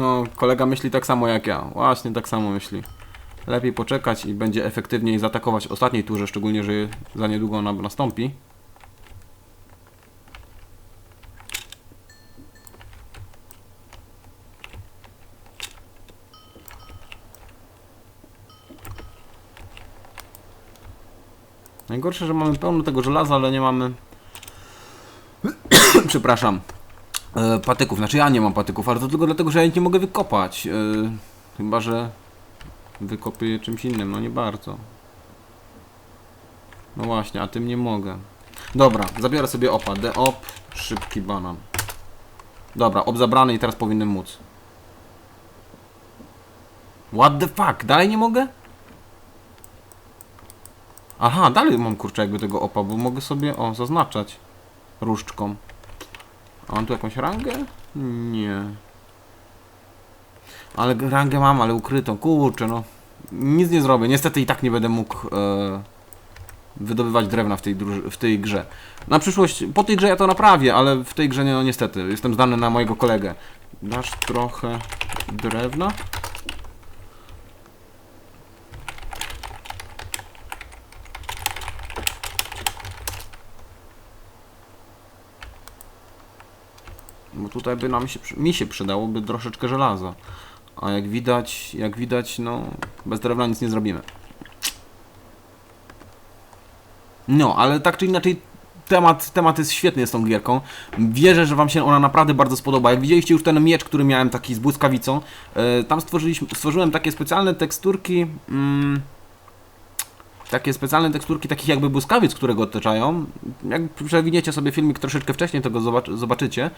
No, kolega myśli tak samo jak ja. Właśnie tak samo myśli. Lepiej poczekać i będzie efektywniej zaatakować w ostatniej turze, szczególnie, że za niedługo ona nastąpi. Najgorsze, że mamy pełno tego żelaza, ale nie mamy... Przepraszam. E, patyków. Znaczy ja nie mam patyków, ale to tylko dlatego, że ja ich nie mogę wykopać. E, chyba, że wykopię czymś innym. No nie bardzo. No właśnie, a tym nie mogę. Dobra, zabiorę sobie opa. The op, szybki banan. Dobra, op zabrany i teraz powinien móc. What the fuck? Dalej nie mogę? Aha, dalej mam kurczę jakby tego opa, bo mogę sobie, o, zaznaczać różdżką. A mam tu jakąś rangę? Nie. Ale rangę mam, ale ukrytą. Kurczę, no. Nic nie zrobię. Niestety i tak nie będę mógł e, wydobywać drewna w tej, w tej grze. Na przyszłość, po tej grze ja to naprawię, ale w tej grze nie, no niestety. Jestem zdany na mojego kolegę. Dasz trochę drewna? Bo tutaj by nam się, mi się przydałoby troszeczkę żelaza. A jak widać, jak widać, no bez drewna nic nie zrobimy. No, ale tak czy inaczej temat, temat jest świetny z tą gierką. Wierzę, że wam się ona naprawdę bardzo spodoba. Jak widzieliście już ten miecz, który miałem taki z błyskawicą, e, tam stworzyliśmy, stworzyłem takie specjalne teksturki, mm, takie specjalne teksturki takich jakby błyskawic, które go otaczają. Jak przewiniecie sobie filmik troszeczkę wcześniej, to go zobac- zobaczycie.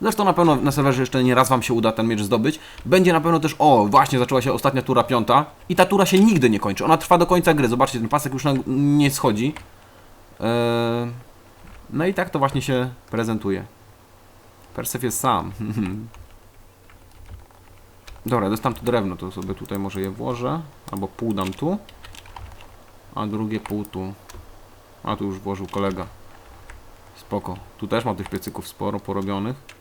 Zresztą na pewno na serwerze jeszcze nie raz Wam się uda ten miecz zdobyć. Będzie na pewno też, o, właśnie zaczęła się ostatnia tura piąta i ta tura się nigdy nie kończy. Ona trwa do końca gry. Zobaczcie, ten pasek już na, nie schodzi. Eee, no i tak to właśnie się prezentuje. Persef jest sam. Dobra, dostałem tu drewno, to sobie tutaj może je włożę. Albo pół dam tu. A drugie pół tu. A tu już włożył kolega. Spoko. Tu też mam tych piecyków sporo porobionych.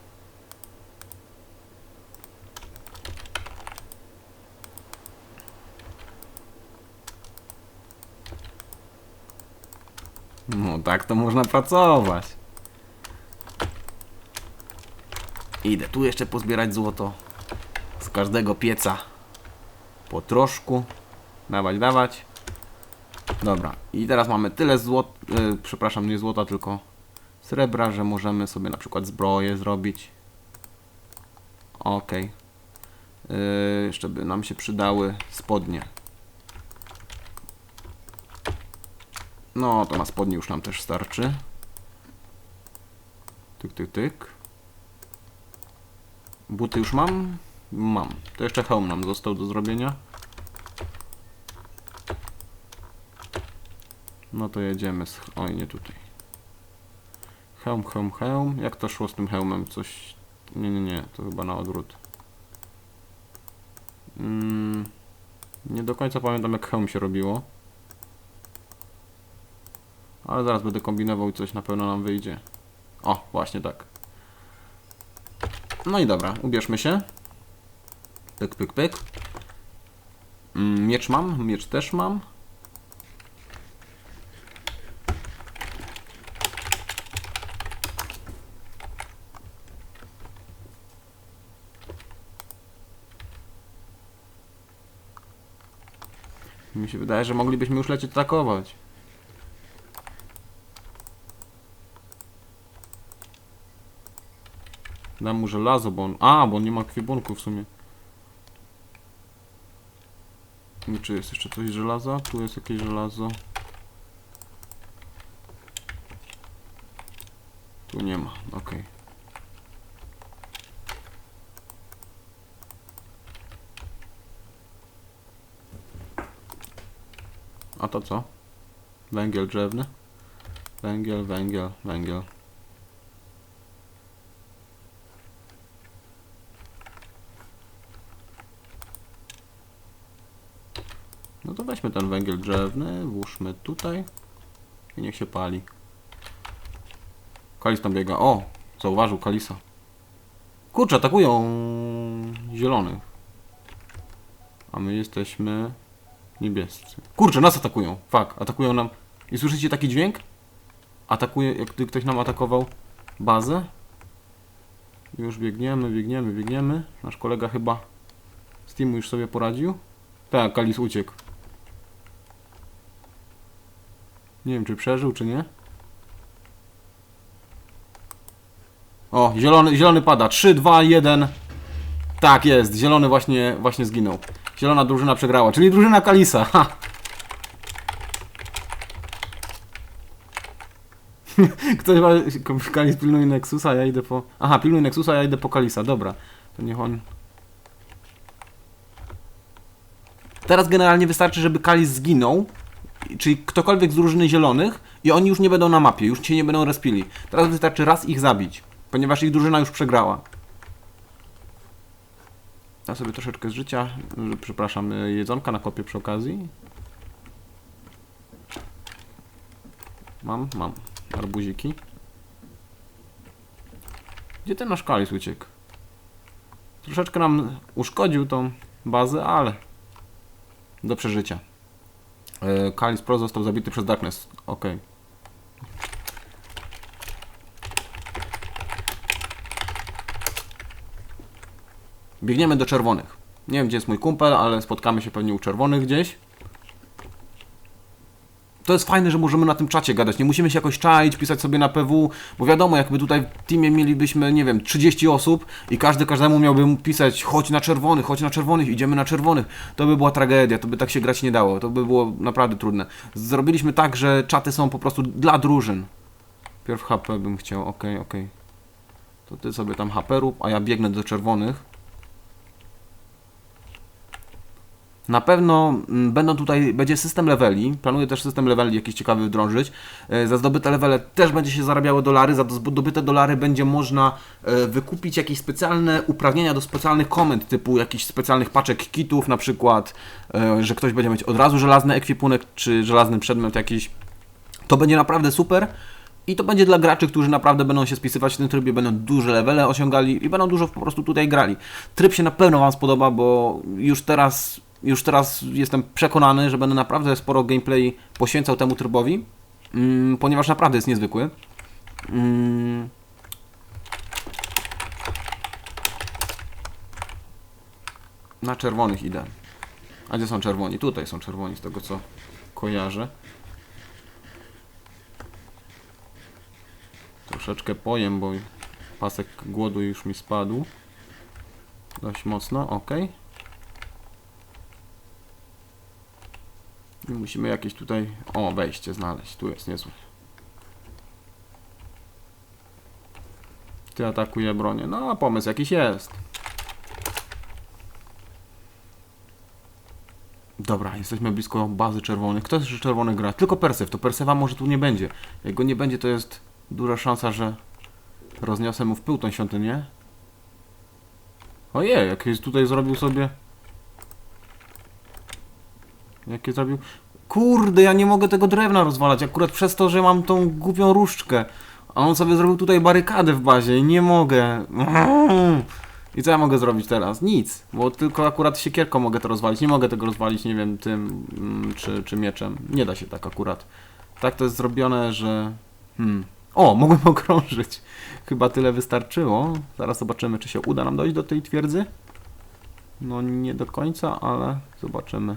No tak to można pracować. Idę tu jeszcze pozbierać złoto. Z każdego pieca. Po troszku. Dawać, dawać. Dobra. I teraz mamy tyle złot... Yy, przepraszam, nie złota, tylko srebra, że możemy sobie na przykład zbroję zrobić. Okej. Yy, jeszcze by nam się przydały spodnie. No, to na spodnie już nam też starczy. Tyk, tyk, tyk. Buty już mam? Mam. To jeszcze hełm nam został do zrobienia. No to jedziemy z... Oj, nie tutaj. Hełm, hełm, hełm. Jak to szło z tym hełmem? Coś... Nie, nie, nie. To chyba na odwrót. Mm, nie do końca pamiętam jak hełm się robiło. Ale zaraz będę kombinował i coś na pewno nam wyjdzie. O, właśnie tak. No i dobra, ubierzmy się. Pyk, pyk, pyk. Mm, Miecz mam, miecz też mam. Mi się wydaje, że moglibyśmy już lecieć atakować. Dam mu żelazo, bo on... A, bo on nie ma kwibunku w sumie. I Czy jest jeszcze coś żelaza? Tu jest jakieś żelazo. Tu nie ma, okej. A to co? Węgiel drzewny? Węgiel, węgiel, węgiel. No to weźmy ten węgiel drzewny, włóżmy tutaj i niech się pali. Kalis tam biega. O! Zauważył Kalisa. Kurczę, atakują! zielonych. A my jesteśmy niebiescy. Kurczę, nas atakują. Fuck, atakują nam. I słyszycie taki dźwięk? Atakuje, jak ktoś nam atakował bazę. Już biegniemy, biegniemy, biegniemy. Nasz kolega chyba z teamu już sobie poradził. Tak, Kalis uciekł. Nie wiem, czy przeżył, czy nie. O, zielony, zielony pada. 3, 2, 1. Tak jest, zielony właśnie, właśnie zginął. Zielona drużyna przegrała, czyli drużyna Kalisa. Ha. Ktoś. Kalis pilnuje Nexusa, ja idę po... Aha, pilnuje Nexusa, ja idę po Kalisa, dobra. To niech on... Teraz generalnie wystarczy, żeby Kalis zginął, czyli ktokolwiek z drużyny zielonych i oni już nie będą na mapie, już się nie będą respili. Teraz wystarczy raz ich zabić, ponieważ ich drużyna już przegrała. Ja sobie troszeczkę z życia, przepraszam, y, jedzonka na kopie przy okazji. Mam, mam. Arbuziki. Gdzie ten nasz kalis uciekł? Troszeczkę nam uszkodził tą bazę, ale do przeżycia. E, Kalis Pro został zabity przez Darkness. Okej. Biegniemy do czerwonych. Nie wiem, gdzie jest mój kumpel, ale spotkamy się pewnie u czerwonych gdzieś. To jest fajne, że możemy na tym czacie gadać. Nie musimy się jakoś czaić, pisać sobie na PW, bo wiadomo, jakby tutaj w teamie mielibyśmy, nie wiem, 30 osób i każdy każdemu miałby pisać chodź na czerwonych, chodź na czerwonych, idziemy na czerwonych. To by była tragedia, to by tak się grać nie dało, to by było naprawdę trudne. Zrobiliśmy tak, że czaty są po prostu dla drużyn. Pierw HP bym chciał, okej, okej. To ty sobie tam HP rób, a ja biegnę do czerwonych. Na pewno mm, będą tutaj, będzie system leveli, planuję też system leveli jakiś ciekawy wdrążyć. E, Za zdobyte levele też będzie się zarabiało dolary, za zdobyte dolary będzie można e, wykupić jakieś specjalne uprawnienia do specjalnych komend, typu jakichś specjalnych paczek kitów na przykład, e, że ktoś będzie mieć od razu żelazny ekwipunek, czy żelazny przedmiot jakiś. To będzie naprawdę super. I to będzie dla graczy, którzy naprawdę będą się spisywać w tym trybie, będą duże levele osiągali i będą dużo po prostu tutaj grali. Tryb się na pewno Wam spodoba, bo już teraz, już teraz jestem przekonany, że będę naprawdę sporo gameplay poświęcał temu trybowi, mm, ponieważ naprawdę jest niezwykły. Mm. Na czerwonych idę. A gdzie są czerwoni? Tutaj są czerwoni, z tego co kojarzę. Troszeczkę pojem, bo pasek głodu już mi spadł. Dość mocno, ok. I musimy jakieś tutaj, o wejście znaleźć, tu jest niezłe. Ty atakuje bronię, no pomysł jakiś jest. Dobra, jesteśmy blisko bazy czerwonych. Kto jeszcze czerwony gra? Tylko Persew. To Persewa może tu nie będzie. Jak go nie będzie, to jest duża szansa, że rozniosę mu w pył tą świątynię. Ojej, jakieś tutaj zrobił sobie... Jakie zrobił... Kurde, ja nie mogę tego drewna rozwalać, akurat przez to, że mam tą głupią różdżkę. A on sobie zrobił tutaj barykadę w bazie i nie mogę. I co ja mogę zrobić teraz? Nic, bo tylko akurat siekierką mogę to rozwalić. Nie mogę tego rozwalić, nie wiem, tym mm, czy, czy mieczem. Nie da się tak akurat. Tak to jest zrobione, że... Hmm. O, mogłem okrążyć. Chyba tyle wystarczyło. Zaraz zobaczymy, czy się uda nam dojść do tej twierdzy. No nie do końca, ale zobaczymy.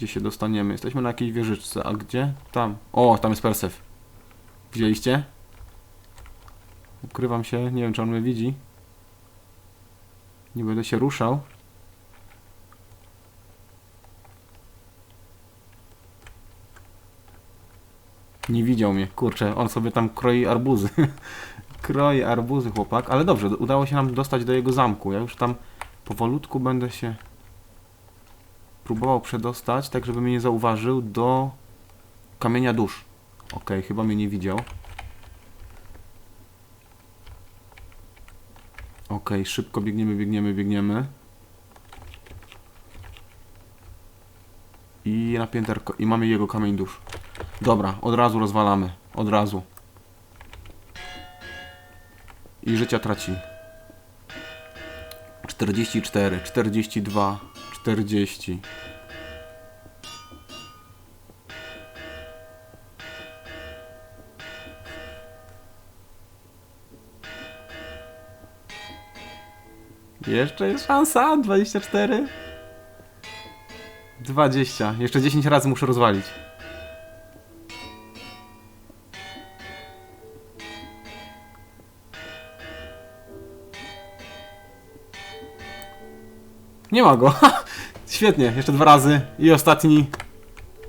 Gdzie się dostaniemy. Jesteśmy na jakiejś wieżyczce, a gdzie? Tam. O, tam jest Persef. Widzieliście? Ukrywam się, nie wiem czy on mnie widzi. Nie będę się ruszał. Nie widział mnie, kurczę, on sobie tam kroi arbuzy. kroi arbuzy chłopak, ale dobrze, udało się nam dostać do jego zamku. Ja już tam powolutku będę się próbował przedostać, tak żeby mnie nie zauważył, do kamienia dusz. Okej, chyba mnie nie widział. Okej, szybko biegniemy, biegniemy, biegniemy. I na pięterko, i mamy jego kamień dusz. Dobra, od razu rozwalamy. Od razu. I życia traci. 44, 42, 40. Jeszcze jest szansa? 24? 20. Jeszcze 10 razy muszę rozwalić. Nie ma go. Świetnie, jeszcze dwa razy i ostatni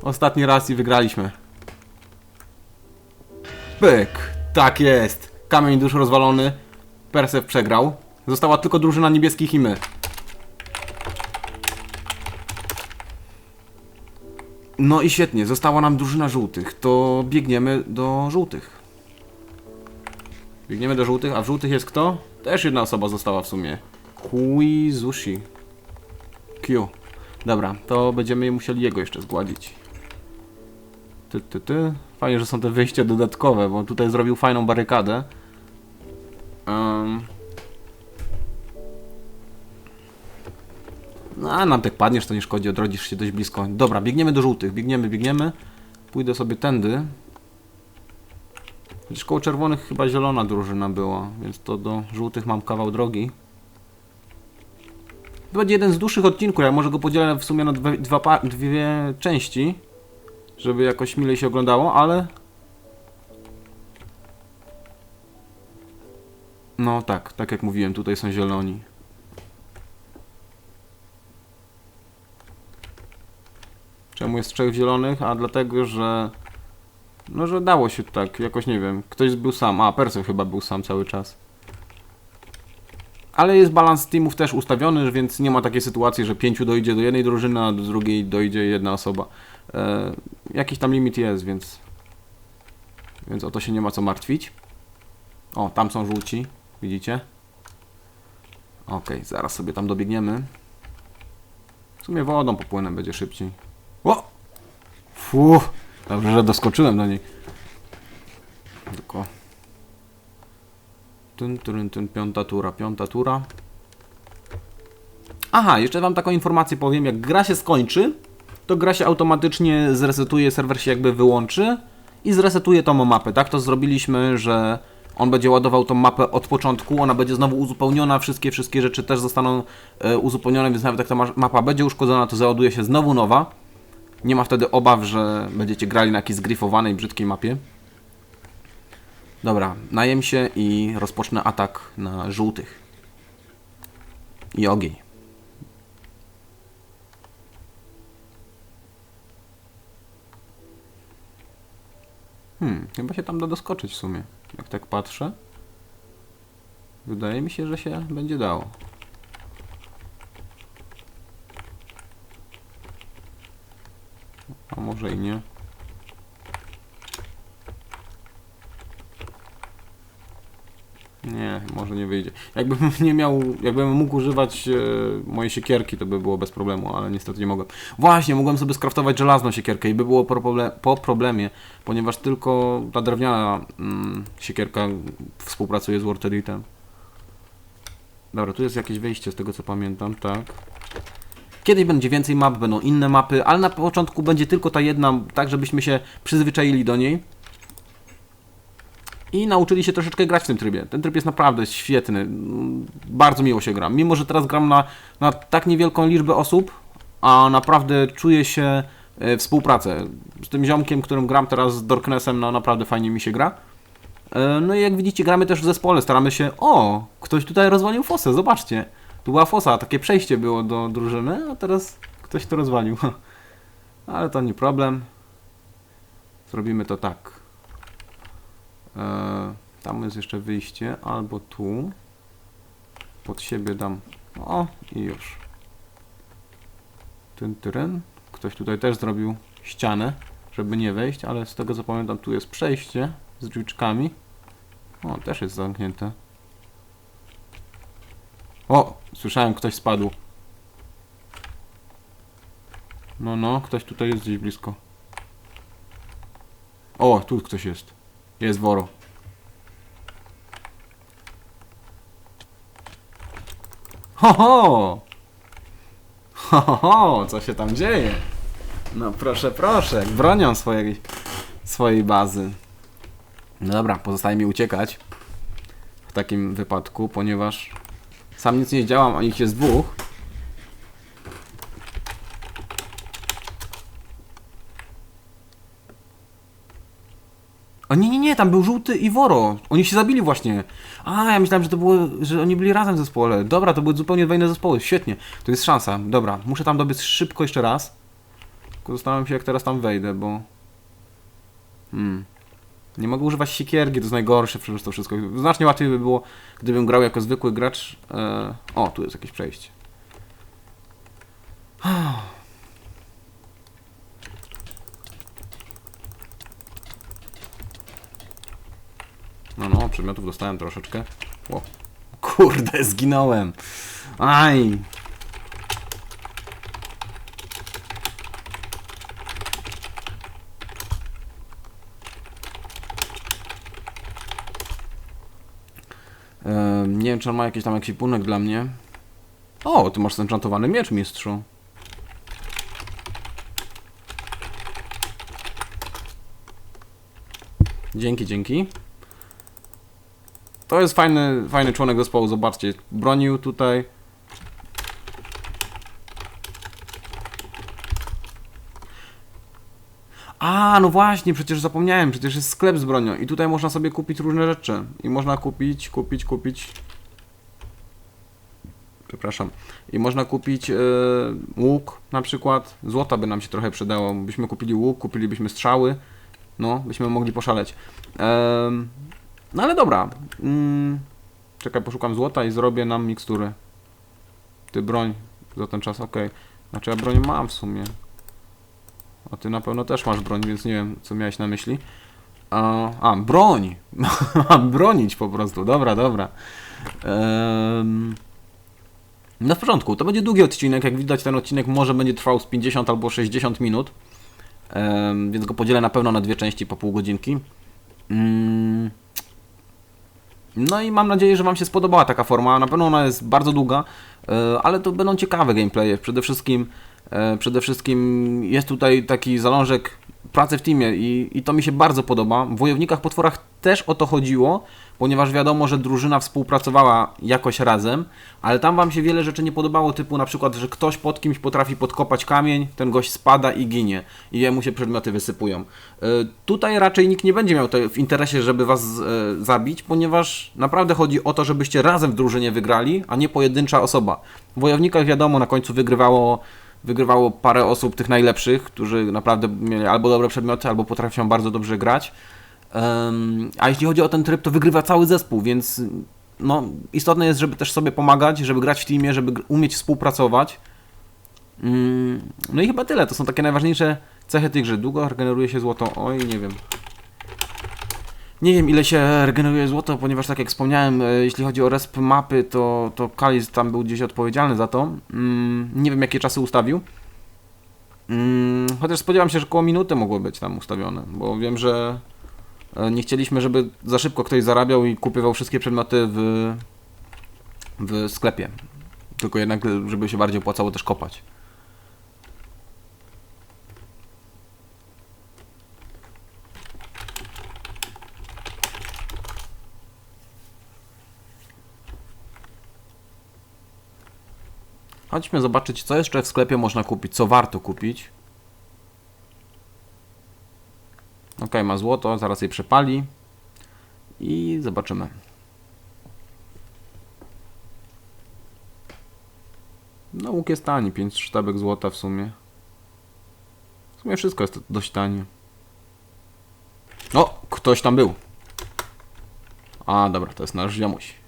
ostatni raz i wygraliśmy. Pyk. Tak jest. Kamień dusz rozwalony. Persew przegrał. Została tylko drużyna niebieskich i my. No i świetnie, została nam drużyna żółtych. To biegniemy do żółtych. Biegniemy do żółtych, a w żółtych jest kto? Też jedna osoba została w sumie. Kuizushi. Q. Dobra, to będziemy musieli jego jeszcze zgładzić. Ty, ty, ty. Fajnie, że są te wyjścia dodatkowe, bo tutaj zrobił fajną barykadę. Um. No, a nam tak padniesz, to nie szkodzi, odrodzisz się dość blisko. Dobra, biegniemy do żółtych, biegniemy, biegniemy. Pójdę sobie tędy. Chociaż koło czerwonych chyba zielona drużyna była, więc to do żółtych mam kawał drogi. To będzie jeden z dłuższych odcinków, ja może go podzielę w sumie na dwie, dwie części, żeby jakoś milej się oglądało, ale... No tak, tak jak mówiłem, tutaj są zieloni. Czemu jest trzech zielonych? A dlatego, że... No, że dało się tak, jakoś nie wiem. Ktoś był sam, a Persew chyba był sam cały czas. Ale jest balans teamów też ustawiony, więc nie ma takiej sytuacji, że pięciu dojdzie do jednej drużyny, a do drugiej dojdzie jedna osoba. E, jakiś tam limit jest, więc... Więc o to się nie ma co martwić. O, tam są żółci, widzicie? Okej, zaraz sobie tam dobiegniemy. W sumie wodą popłynę, będzie szybciej. O! Fu! Dobrze, że doskoczyłem do niej. Tylko... Tyn, tyn, tyn, piąta tura, piąta tura. Aha, jeszcze wam taką informację powiem, jak gra się skończy, to gra się automatycznie zresetuje, serwer się jakby wyłączy i zresetuje tą mapę. Tak to zrobiliśmy, że on będzie ładował tą mapę od początku, ona będzie znowu uzupełniona, wszystkie, wszystkie rzeczy też zostaną e, uzupełnione, więc nawet jak ta ma- mapa będzie uszkodzona, to załaduje się znowu nowa. Nie ma wtedy obaw, że będziecie grali na jakiejś zgrifowanej, brzydkiej mapie. Dobra, najem się i rozpocznę atak na żółtych. I ogień. Hmm, chyba się tam da doskoczyć w sumie. Jak tak patrzę. Wydaje mi się, że się będzie dało. A może i nie. Nie, może nie wyjdzie. Jakbym nie miał, jakbym mógł używać e, mojej siekierki, to by było bez problemu, ale niestety nie mogłem. Właśnie, mogłem sobie skraftować żelazną siekierkę i by było po, proble- po problemie, ponieważ tylko ta drewniana mm, siekierka współpracuje z Editem. Dobra, tu jest jakieś wejście z tego co pamiętam, tak. Kiedyś będzie więcej map, będą inne mapy, ale na początku będzie tylko ta jedna, tak żebyśmy się przyzwyczaili do niej i nauczyli się troszeczkę grać w tym trybie. Ten tryb jest naprawdę świetny. Bardzo miło się gra. Mimo, że teraz gram na, na tak niewielką liczbę osób, a naprawdę czuję się e, współpracę. Z tym ziomkiem, którym gram teraz, z Dorknessem, no naprawdę fajnie mi się gra. E, No i jak widzicie, gramy też w zespole. Staramy się... O! Ktoś tutaj rozwalił fosę, zobaczcie. Tu była fosa, takie przejście było do drużyny, a teraz ktoś to rozwalił. Ale to nie problem. Zrobimy to tak. E, tam jest jeszcze wyjście, albo tu. Pod siebie dam. O, i już. Tyn, tyryn. Ktoś tutaj też zrobił ścianę, żeby nie wejść, ale z tego co pamiętam, tu jest przejście z drzwiczkami. O, też jest zamknięte. O, słyszałem, ktoś spadł. No, no, ktoś tutaj jest gdzieś blisko. O, tu ktoś jest. Jest woro. Ho, ho! Ho, ho, ho! Co się tam dzieje? No proszę, proszę. Bronią swojej, swojej bazy. No dobra, pozostaje mi uciekać. W takim wypadku, ponieważ sam nic nie działam, a ich jest dwóch. O nie, nie, nie, tam był żółty i Woro. Oni się zabili właśnie. A, ja myślałem, że to było, że oni byli razem w zespole. Dobra, to były zupełnie dwa inne zespoły. Świetnie. To jest szansa. Dobra, muszę tam dobiec szybko jeszcze raz. Tylko zastanawiam się, jak teraz tam wejdę, bo... Hmm. Nie mogę używać siekierki, to jest najgorsze przecież to wszystko. Znacznie łatwiej by było, gdybym grał jako zwykły gracz. E... O, tu jest jakieś przejście. No, no, przedmiotów dostałem troszeczkę. Ło. Kurde, zginąłem. Aj. Nie wiem, czy on ma jakiś tam ekwipunek dla mnie. O, ty masz zenchantowany miecz, mistrzu. Dzięki, dzięki. To jest fajny, fajny członek zespołu, zobaczcie. Bronił tutaj. A, no właśnie, przecież zapomniałem, przecież jest sklep z bronią i tutaj można sobie kupić różne rzeczy. I można kupić, kupić, kupić. Przepraszam. I można kupić e, łuk na przykład. Złota by nam się trochę przydało. Byśmy kupili łuk, kupilibyśmy strzały. No, byśmy mogli poszaleć. Em, no ale dobra. Mm, czekaj, poszukam złota i zrobię nam miksturę. Ty broń za ten czas, okej. Znaczy ja broń mam w sumie. A ty na pewno też masz broń, więc nie wiem, co miałeś na myśli. A, a broń! Mam bronić po prostu. Dobra, dobra. Em, no w porządku, to będzie długi odcinek. Jak widać, ten odcinek może będzie trwał z 50 albo 60 minut. Więc go podzielę na pewno na dwie części po pół godzinki. Mm. No i mam nadzieję, że Wam się spodobała taka forma. Na pewno ona jest bardzo długa, e, ale to będą ciekawe gameplaye. Przede wszystkim, przede wszystkim jest tutaj taki zalążek pracy w teamie i, i to mi się bardzo podoba. W Wojownikach Potworach też o to chodziło, ponieważ wiadomo, że drużyna współpracowała jakoś razem, ale tam Wam się wiele rzeczy nie podobało, typu na przykład, że ktoś pod kimś potrafi podkopać kamień, ten gość spada i ginie i jemu się przedmioty wysypują. E, Tutaj raczej nikt nie będzie miał to w interesie, żeby Was e, zabić, ponieważ naprawdę chodzi o to, żebyście razem w drużynie wygrali, a nie pojedyncza osoba. W Wojownikach wiadomo, na końcu wygrywało wygrywało parę osób tych najlepszych, którzy naprawdę mieli albo dobre przedmioty, albo potrafią bardzo dobrze grać. A jeśli chodzi o ten tryb, to wygrywa cały zespół, więc no, istotne jest, żeby też sobie pomagać, żeby grać w teamie, żeby umieć współpracować. Mm, No i chyba tyle. To są takie najważniejsze cechy tych grze. Długo regeneruje się złoto. Oj, nie wiem. Nie wiem ile się regeneruje złoto, ponieważ tak jak wspomniałem, e, jeśli chodzi o resp mapy, to, to Kalis tam był gdzieś odpowiedzialny za to. Mm, nie wiem jakie czasy ustawił. Mm, chociaż spodziewam się, że koło minuty mogło być tam ustawione, bo wiem, że e, nie chcieliśmy, żeby za szybko ktoś zarabiał i kupywał wszystkie przedmioty w, w sklepie. Tylko jednak, żeby się bardziej opłacało też kopać. Chodźmy zobaczyć, co jeszcze w sklepie można kupić, co warto kupić. Ok, ma złoto, zaraz je przepali. I zobaczymy. No łuk jest tani, 5 sztabek złota w sumie. W sumie wszystko jest dość tanie. O, ktoś tam był. A, dobra, to jest nasz ziomuś.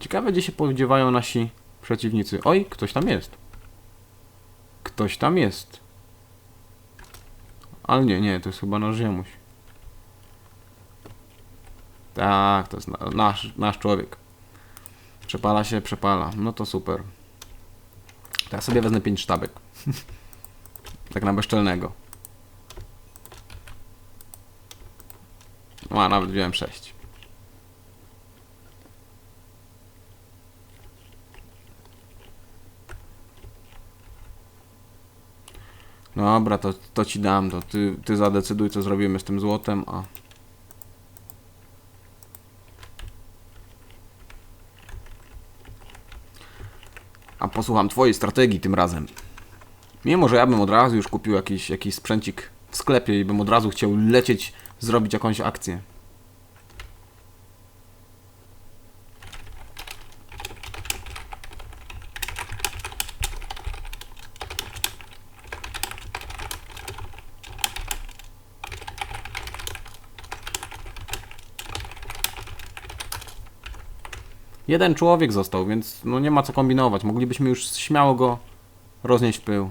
Ciekawe, gdzie się podziewają nasi przeciwnicy. Oj, ktoś tam jest. Ktoś tam jest. Ale nie, nie, to jest chyba nasz ziemuś. Tak, to jest na, nasz, nasz człowiek. Przepala się, przepala. No to super. To ja sobie wezmę 5 sztabek. tak na bezczelnego. No, a nawet wziąłem 6. Dobra, to, to ci dam, to ty, ty zadecyduj, co zrobimy z tym złotem, a... A posłucham twojej strategii tym razem. Mimo, że ja bym od razu już kupił jakiś, jakiś sprzęcik w sklepie i bym od razu chciał lecieć, zrobić jakąś akcję. Jeden człowiek został, więc no nie ma co kombinować. Moglibyśmy już śmiało go roznieść w pył.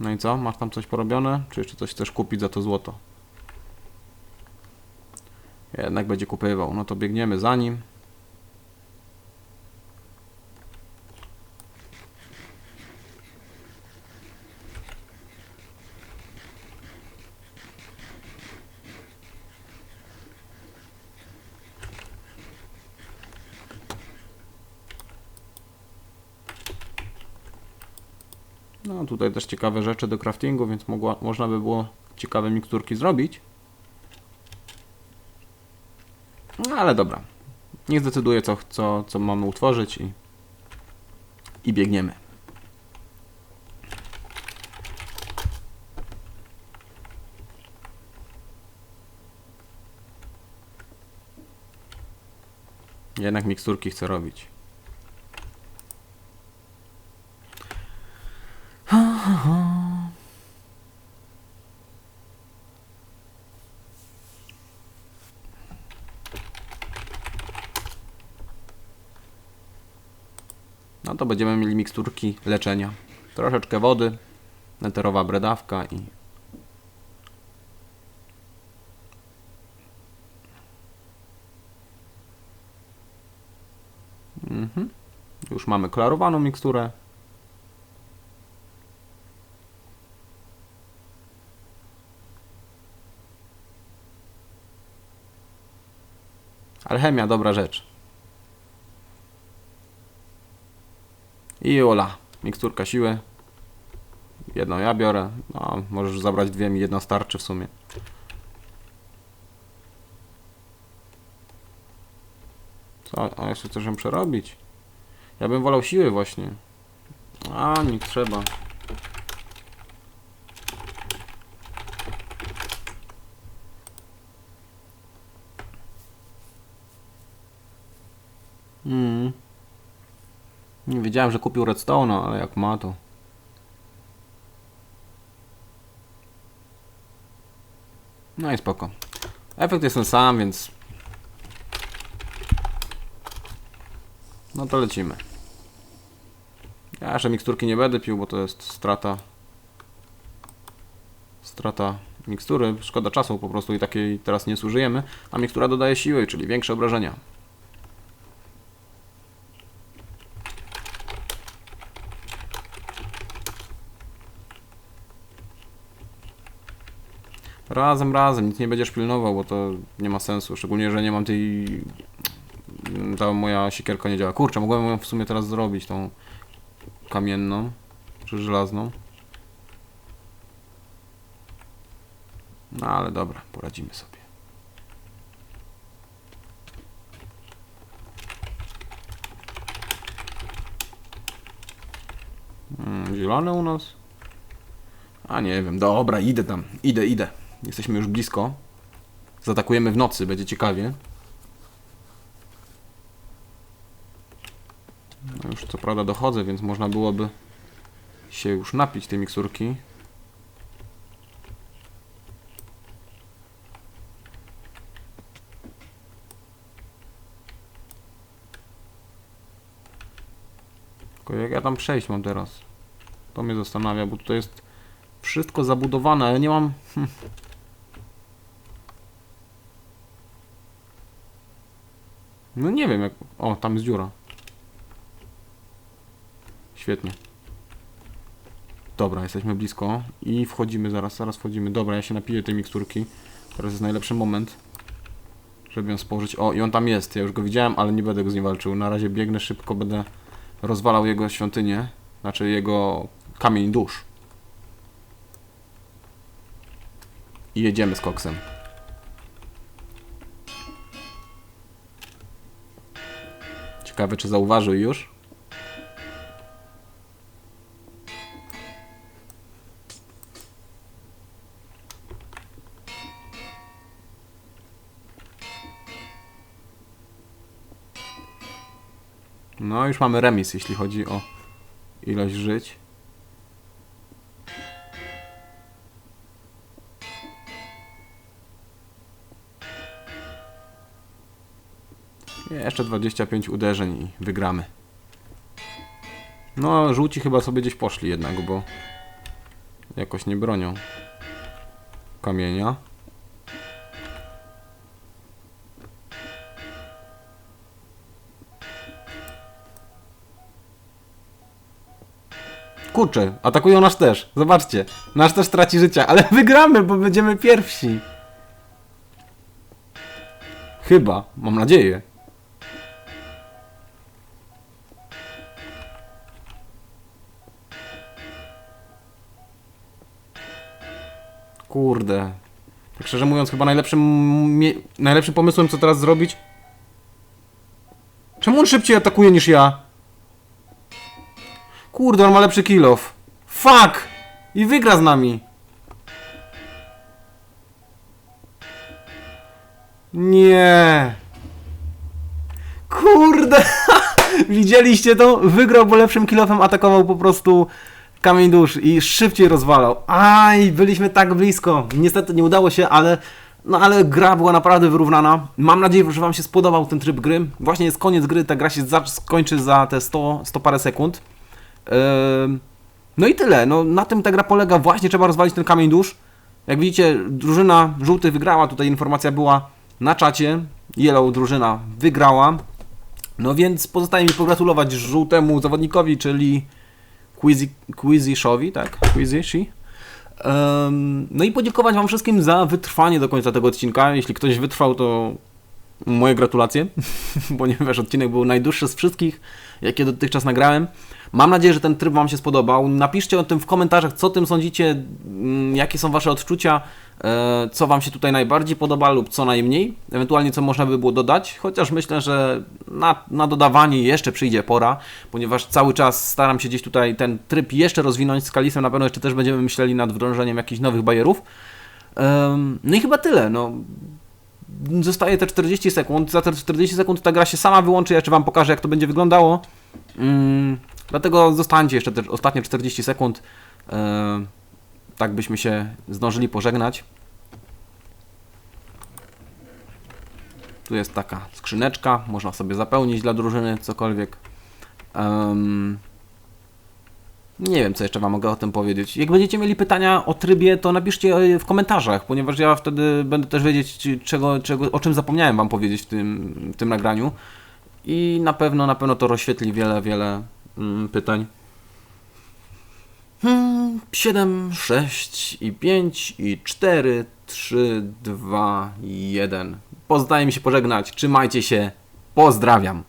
No i co? Masz tam coś porobione? Czy jeszcze coś chcesz kupić za to złoto? Jednak będzie kupywał. No to biegniemy za nim. No tutaj też ciekawe rzeczy do craftingu, więc mogła, można by było ciekawe miksturki zrobić. No ale dobra. Niech zdecyduje, co, co, co mamy utworzyć i, i biegniemy. Jednak miksturki chcę robić. Będziemy mieli miksturki leczenia. Troszeczkę wody, neterowa bredawka i... Mhm. Już mamy klarowaną miksturę. Alchemia, dobra rzecz. I Ola, miksturka siły. Jedną ja biorę. No, możesz zabrać dwie, mi jedna starczy w sumie. Co? A jeszcze chcesz ją przerobić? Ja bym wolał siły właśnie. A, nie trzeba. Hmm. Nie wiedziałem, że kupił redstone, ale jak ma to. No i spoko. Efekt jest ten sam, więc... No to lecimy. Ja jeszcze miksturki nie będę pił, bo to jest strata... Strata mikstury. Szkoda czasu po prostu i takiej teraz nie zużyjemy. A mikstura dodaje siły, czyli większe obrażenia. Razem, razem, nic nie będziesz pilnował, bo to nie ma sensu. Szczególnie, że nie mam tej. Ta moja siekierka nie działa. Kurczę, mogłem ją w sumie teraz zrobić, tą kamienną czy żelazną. No ale dobra, poradzimy sobie. Mm, zielone u nas? A nie wiem, dobra, idę tam, idę, idę. Jesteśmy już blisko. Zaatakujemy w nocy, będzie ciekawie. No już co prawda dochodzę, więc można byłoby się już napić tej miksurki. Tylko jak ja tam przejść mam teraz? To mnie zastanawia, bo tutaj jest wszystko zabudowane, ale nie mam... No nie wiem jak... O, tam jest dziura. Świetnie. Dobra, jesteśmy blisko i wchodzimy zaraz, zaraz wchodzimy. Dobra, ja się napiję tej miksturki. Teraz jest najlepszy moment, żeby ją spożyć. O, i on tam jest, ja już go widziałem, ale nie będę go z nim walczył. Na razie biegnę szybko, będę rozwalał jego świątynię, znaczy jego kamień dusz. I jedziemy z koksem. Ciekawe, czy zauważył już. No, już mamy remis, jeśli chodzi o ilość żyć. Jeszcze 25 uderzeń i wygramy. No, żółci chyba sobie gdzieś poszli jednak, bo jakoś nie bronią kamienia. Kurczę, atakują nasz też. Zobaczcie, nasz też traci życia, ale wygramy, bo będziemy pierwsi. Chyba, mam nadzieję. Kurde. Tak szczerze mówiąc, chyba najlepszym, najlepszym pomysłem, co teraz zrobić. Czemu on szybciej atakuje niż ja? Kurde, on ma lepszy kill off. Fuck! I wygra z nami. Nie. Kurde. Widzieliście to? Wygrał, bo lepszym kilofem atakował po prostu kamień dusz i szybciej rozwalał. Aj, byliśmy tak blisko. Niestety nie udało się, ale no ale gra była naprawdę wyrównana. Mam nadzieję, że Wam się spodobał ten tryb gry. Właśnie jest koniec gry, ta gra się skończy za te 100, 100 parę sekund. Ehm, no i tyle. No, na tym ta gra polega. Właśnie trzeba rozwalić ten kamień dusz. Jak widzicie, drużyna żółtych wygrała. Tutaj informacja była na czacie. Yellow drużyna wygrała. No więc pozostaje mi pogratulować żółtemu zawodnikowi, czyli Quizy, Quizishowi, tak? Quizishi. Um, no i podziękować Wam wszystkim za wytrwanie do końca tego odcinka. Jeśli ktoś wytrwał, to moje gratulacje, ponieważ odcinek był najdłuższy z wszystkich, jakie dotychczas nagrałem. Mam nadzieję, że ten tryb Wam się spodobał. Napiszcie o tym w komentarzach, co tym sądzicie, mm, jakie są Wasze odczucia, co Wam się tutaj najbardziej podoba lub co najmniej, ewentualnie co można by było dodać, chociaż myślę, że na, na dodawanie jeszcze przyjdzie pora, ponieważ cały czas staram się gdzieś tutaj ten tryb jeszcze rozwinąć z Kalisem, na pewno jeszcze też będziemy myśleli nad wdrożeniem jakichś nowych bajerów. No i chyba tyle, no zostaje te 40 sekund. Za te 40 sekund ta gra się sama wyłączy. Jeszcze Wam pokażę, jak to będzie wyglądało. Mm, dlatego zostańcie jeszcze te ostatnie 40 sekund. Tak byśmy się zdążyli pożegnać. Tu jest taka skrzyneczka. Można sobie zapełnić dla drużyny cokolwiek. Em, nie wiem, co jeszcze Wam mogę o tym powiedzieć. Jak będziecie mieli pytania o trybie, to napiszcie e, w komentarzach, ponieważ ja wtedy będę też wiedzieć, czego, czego, o czym zapomniałem Wam powiedzieć w tym, w tym nagraniu. I na pewno, na pewno to rozświetli wiele, wiele mm, pytań. Hmm, 7, 6 i 5 i 4, 3, 2, 1. Pozostaje mi się pożegnać. Trzymajcie się. Pozdrawiam.